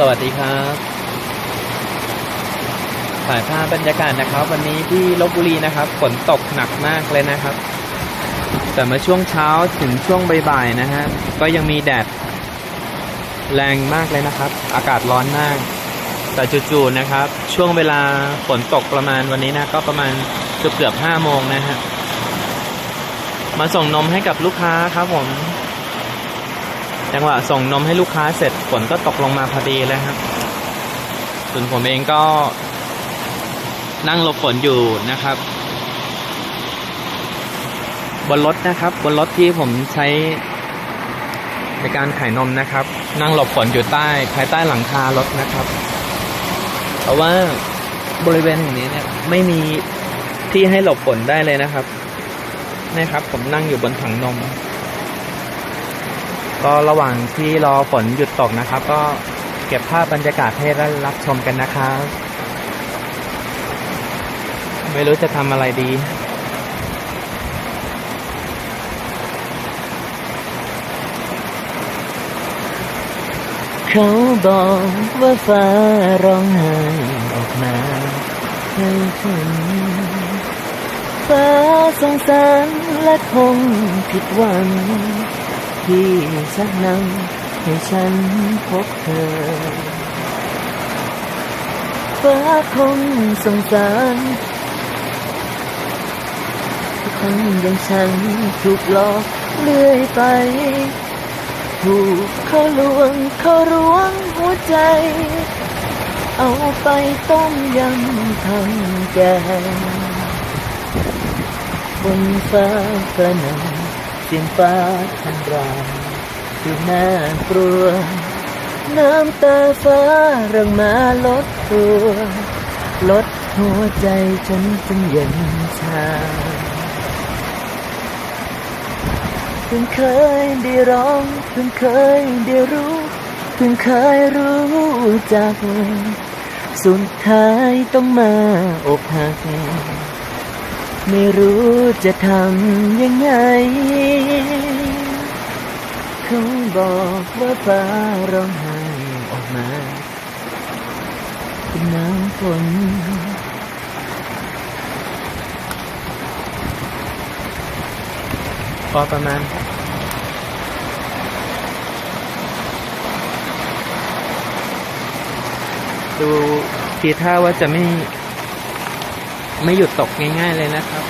สวัสดีครับ ถ่ายภาพบรรยากาศนะครับ วันนี้ที่ลบบุรีนะครับฝนตกหนักมากเลยนะครับ แต่มื่อช่วงเช้าถึงช่วงบ่ายๆนะฮะก็ยังมีแดดแรงมากเลยนะครับ อากาศร้อนมาก แต่จู่ๆนะครับ ช่วงเวลาฝนตกประมาณวันนี้นะก็ประมาณเกือบเกือบห้าโมงนะฮะมาส่งนมให้กับลูกค้าครับผม จังหวะส่งนมให้ลูกค้าเสร็จฝนก็ตกลงมาพอดีเลยครับส่วนผมเองก็นั่งหลบฝนอยู่นะครับ บนรถนะครับ บนรถที่ผมใช้ในการขายนมนะครับ นั่งหลบฝนอยู่ใต้ภายใต้หลังคารถนะครับ เพราะว่าบริเวณแห่งนี้เนี่ยไม่มีที่ให้หลบฝนได้เลยนะครับนี่ครับ ผมนั่งอยู่บนถังนม ก็ระหว่างที่รอฝนหยุดตกนะครับ ก็เก็บภาพบรรยากาศให้ได้รับชมกันนะครับ ไม่รู้จะทำอะไรดีเขาบอกว่าฟ้าร้องไห้ออกมาให้ฉันฟ้าสงสารและคงผิดหวัง ที่ชักนำให้ฉันพบเธอฟ้าคงสงสารที่คนอย่างฉันถูกหลอกเลื่อยไป ถูกเขาลวงเขารวงหัวใจ เอาไปต้มยำทำแกงบนฟ้ากระหน่ำ เสียงฟ้าทำรายที่น่ากลัว น้ำตาฟ้าเรื่องมาลดตัว ลดหัวใจฉันจนเย็นชาเพิ่งเคยได้ร้องเพิ่งเคยได้รู้เพิ่งเคยรู้จัก สุดท้ายต้องมาอกหัก ไม่รู้จะทำยังไง เขาบอกว่าฟ้าร้องไห้ออกมา เป็นน้ำฝนก็ประมาณดูทีท่าว่าจะไม่ ไม่หยุดตกง่าย ๆ เลยนะครับ